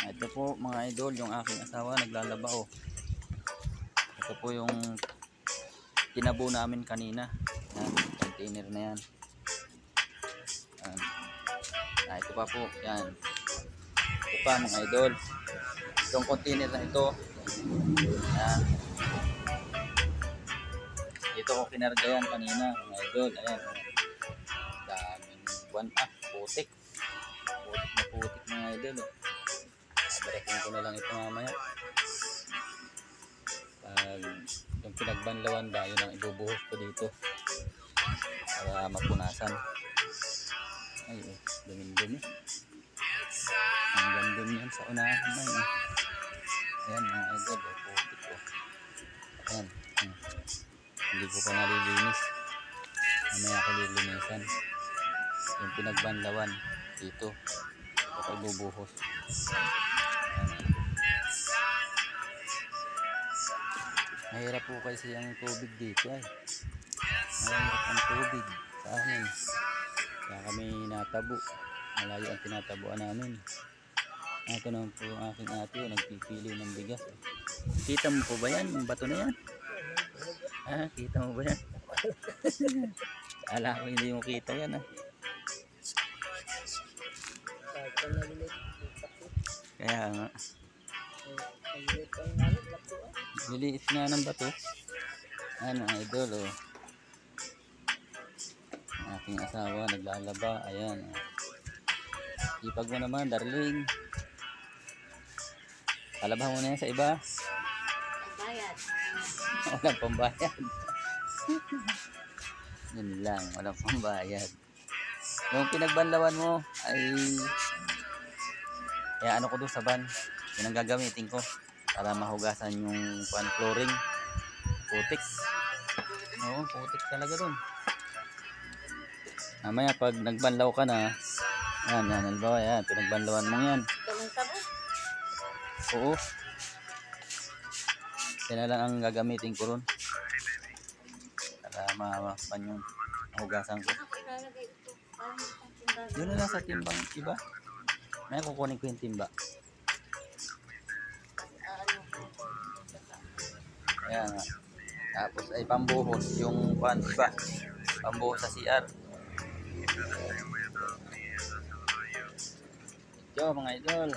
Ito po mga idol, yung aking asawa naglalaba oh. Ito po yung tinabo namin kanina. Yan, container na yan. Yan. Ah, ito pa po, yan. Ito pa mga idol. Itong container na ito. Yan. Ito ko kinarga yan kanina mga idol. Ayan. oh. Daming buwan ah, putik. Putik na putik mga idol. Oh. Barating ko na lang ito mamaya. Pag yung pinagbanlawan ba, yun ang ibubuhos ko dito. Para mapunasan. Ay, oh, dumin-dumi. Ang ganda yan sa unahan na yun. Ayan mga idol, oh, putik oh. Ayan. Hmm. Hindi ko pa nalilinis. Mamaya ko lilinisan. Yung pinagbanlawan dito. Ito ko ibubuhos. Mahirap po kasi ang tubig dito ay. Mahirap ang tubig sa amin. Kaya kami natabo. Malayo ang tinatabuan namin. Ito naman po ang aking ate, oh, nagpipili ng bigas. oh. Kita mo po ba yan? Yung bato na yan? Ah, kita mo ba yan? Ala ko hindi mo kita yan ah. Kaya nga. Liliit nga ng bato. Ano, idol, oh. Aking asawa, naglalaba. Ayan, oh. Ipag mo naman, darling. Kalabahan mo na yan sa iba. Bayad. Walang pambayad. Yun lang, walang pambayad. Yung pinagbanlawan mo ay kaya ano ko doon sa van. Yun ang gagamitin ko para mahugasan yung pan flooring. Putik. Oo, putik talaga doon. Mamaya pag nagbanlaw ka na, yan, yan, halimbawa yan, pinagbanlawan mo yan. Oo. Yan lang ang gagamitin ko ron. Para mapan yung hugasan ko. Yun na lang sa timbang iba. May kukunin ko yung timba. Nga. Tapos ay pambuhos yung pan iba. Pambuhos sa CR. Ito mga idol.